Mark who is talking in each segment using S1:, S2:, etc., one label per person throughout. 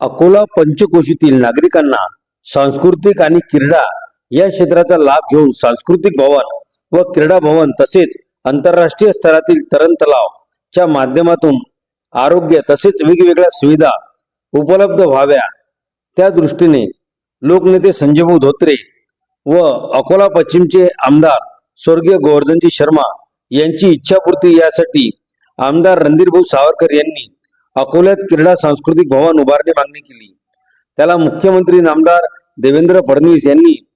S1: अकोला पंचकोशीतील नागरिकांना सांस्कृतिक आणि क्रीडा या क्षेत्राचा लाभ घेऊन सांस्कृतिक भवन व क्रीडा भवन तसेच आंतरराष्ट्रीय स्तरातील तरण तलाव च्या माध्यमातून आरोग्य तसेच वेगवेगळ्या सुविधा उपलब्ध व्हाव्या. त्या दृष्टीने लोकनेते संजयभाऊ धोत्रे व अकोला पश्चिमचे आमदार स्वर्गीय गोवर्धनजी शर्मा यांची इच्छापूर्ती यासाठी आमदार रणधीरभाऊ सावरकर यांनी अकोल्यात क्रीडा सांस्कृतिक भवन उभारणी मागणी केली. त्याला मुख्यमंत्री नामदार देवेंद्र फडणवीस यांनी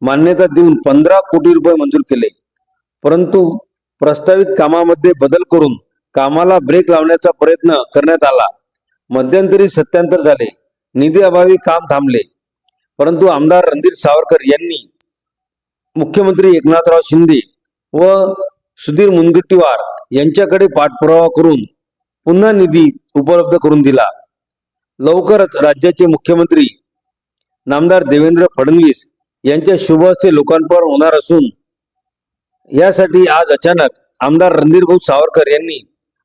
S1: मान्यता देऊन पंधरा कोटी रुपये मंजूर केले. परंतु प्रस्तावित कामामध्ये बदल करून कामाला ब्रेक लावण्याचा प्रयत्न करण्यात आला. मध्यंतरी सत्यांतर झाले. निधी अभावी काम थांबले. परंतु आमदार रणधीर सावरकर यांनी मुख्यमंत्री एकनाथराव शिंदे व सुधीर मुनगट्टीवार यांच्याकडे पाठपुरावा करून पुन्हा निधी उपलब्ध करून दिला. लवकरच राज्याचे मुख्यमंत्री नामदार देवेंद्र फडणवीस यांच्या शुभ हस्ते लोकांपर होणार असून यासाठी आज अचानक आमदार रणधीर भाऊ सावरकर यांनी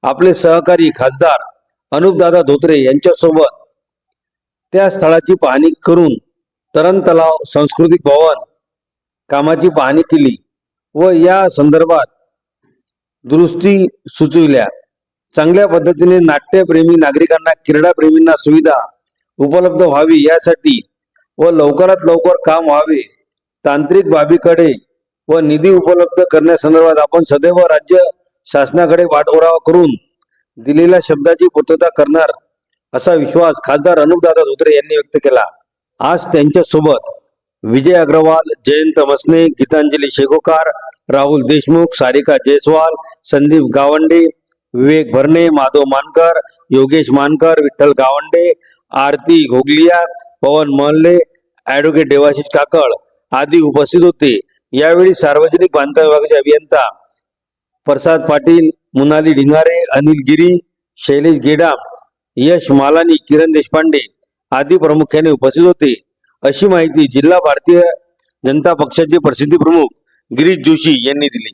S1: आपले सहकारी खासदार अनुपदादा धोत्रे यांच्यासोबत त्या स्थळाची पाहणी करून तरण तलाव सांस्कृतिक भवन कामाची पाहणी केली व या संदर्भात दुरुस्ती सुचविल्या. चांगल्या पद्धतीने नाट्यप्रेमी नागरिकांना क्रीडाप्रेमींना सुविधा उपलब्ध व्हावी यासाठी व लवकरात लवकर काम व्हावे तांत्रिक बाबीकडे व निधी उपलब्ध करण्यासंदर्भात आपण सदैव राज्य शासनाकडे पाठपुरावा करून दिलेल्या शब्दाची पूर्तता करणार असा विश्वास खासदार अनुपदादा धोत्रे यांनी व्यक्त केला. आज त्यांच्यासोबत विजय अग्रवाल जयंत मसने गीतांजली शेगोकार राहुल देशमुख सारिका जयस्वाल संदीप गावंडे विवेक भरणे माधव मानकर योगेश मानकर विठ्ठल गावंडे आरती घोगलिया पवन महल्ले ऍडव्होकेट देवाशिष काकळ आदी उपस्थित होते. यावेळी सार्वजनिक बांधकाम विभागाचे अभियंता प्रसाद पाटील मुनाली ढिंगारे अनिल गिरी शैलेश गेडाम यश मालानी किरण देशपांडे आदी प्रामुख्याने उपस्थित होते. अशी माहिती जिल्हा भारतीय जनता पक्षाचे प्रसिद्धी प्रमुख गिरीश जोशी यांनी दिली.